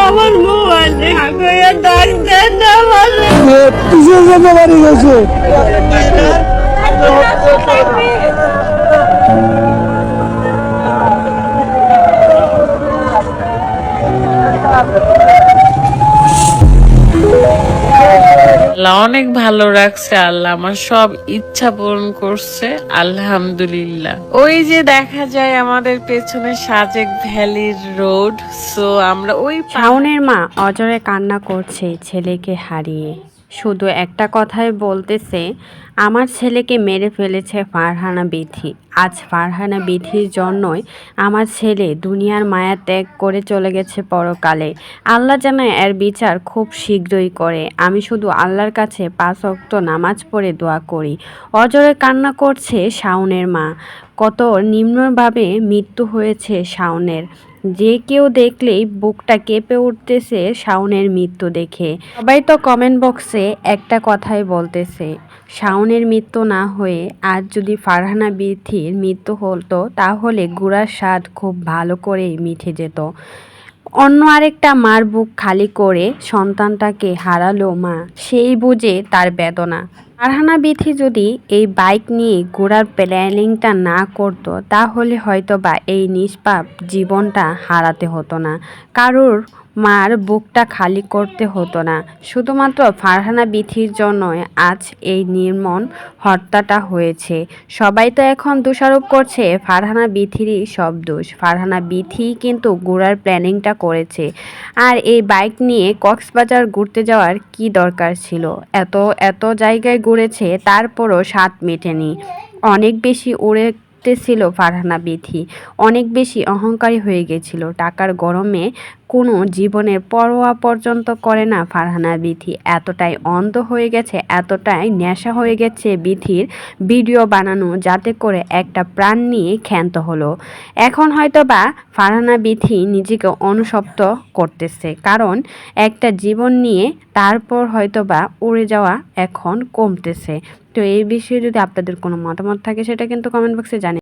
আমার মোবাইল দেখা ডাক দেন না জন্য বাড়ি গেছে আল্লাহ অনেক ভালো রাখছে, আল্লাহ আমার সব ইচ্ছা পূরণ করছে, আলহামদুলিল্লাহ। ওই যে দেখা যায় আমাদের পেছনে সাজেক ভ্যালির রোড সো আমরা ওই শাওনের মা অজরে কান্না করছে ছেলেকে হারিয়ে। শুধু একটা কথাই বলতেছে, আমার ছেলেকে মেরে ফেলেছে ফারহানা বিথি। আজ ফারহানা বিথির জন্যই আমার ছেলে দুনিয়ার মায়া ত্যাগ করে চলে গেছে পরকালে। আল্লাহ যেন এর বিচার খুব শীঘ্রই করে। আমি শুধু আল্লাহর কাছে পাঁচ অক্ত নামাজ পড়ে দোয়া করি। অজরে কান্না করছে শাওনের মা। কত নিম্নভাবে মৃত্যু হয়েছে শাওনের। যে কেউ দেখলেই বুকটা কেঁপে উঠতেছে শাওনের মৃত্যু দেখে। সবাই তো কমেন্ট বক্সে একটা কথাই বলতেছে, শাওনের মৃত্যু না হয়ে আজ যদি ফারহানা বিথির মৃত্যু হতো, তাহলে গুড়ার স্বাদ খুব ভালো করেই মিঠে যেত। অন্য আরেকটা মার বুক খালি করে সন্তানটাকে হারালো মা, সেই বুঝে তার বেদনা। ফারহানা বিথি যদি এই বাইক নিয়ে ঘোরার প্ল্যানিংটা না করতো, তাহলে হয়তো বা এই নিষ্পাপ জীবনটা হারাতে হতো না। কারোর মার বুকটা খালি করতে হতো না। শুধুমাত্র ফারহানা বিথির জন্যই আজ এই নির্মম হত্যাটা হয়েছে। সবাই তো এখন দোষারোপ করছে, ফারহানা বিথিরই সব দোষ। ফারহানা বিথি কিন্তু ঘোরার প্ল্যানিংটা করেছে। আর এই বাইক নিয়ে কক্সবাজার ঘুরতে যাওয়ার কি দরকার ছিল? এত এত জায়গায় ঘুরেছে, তারপরও স্বাদ মেটেনি। অনেক বেশি উড়ে ছিল ফারহানা বিথি। অনেক বেশি অহংকারী হয়ে গেছিল। টাকার গরমে কোনো জীবনের পরোয়া পর্যন্ত করে না ফারহানা বিথি। এতটাই অন্ধ হয়ে গেছে, এতটাই নেশা হয়ে গেছে বিথির ভিডিও বানানো যাতে করে একটা প্রাণ নিয়ে ক্ষান্ত হলো। এখন হয়তো বা ফারহানা বিথি নিজেকে অনুশব্দ করতেছে, কারণ একটা জীবন নিয়ে তারপর হয়তো বা উড়ে যাওয়া এখন কমতেছে। তো এই বিষয়ে যদি আপনাদের কোনো মতামত থাকে, সেটা কিন্তু কমেন্ট বক্সে জানিয়ে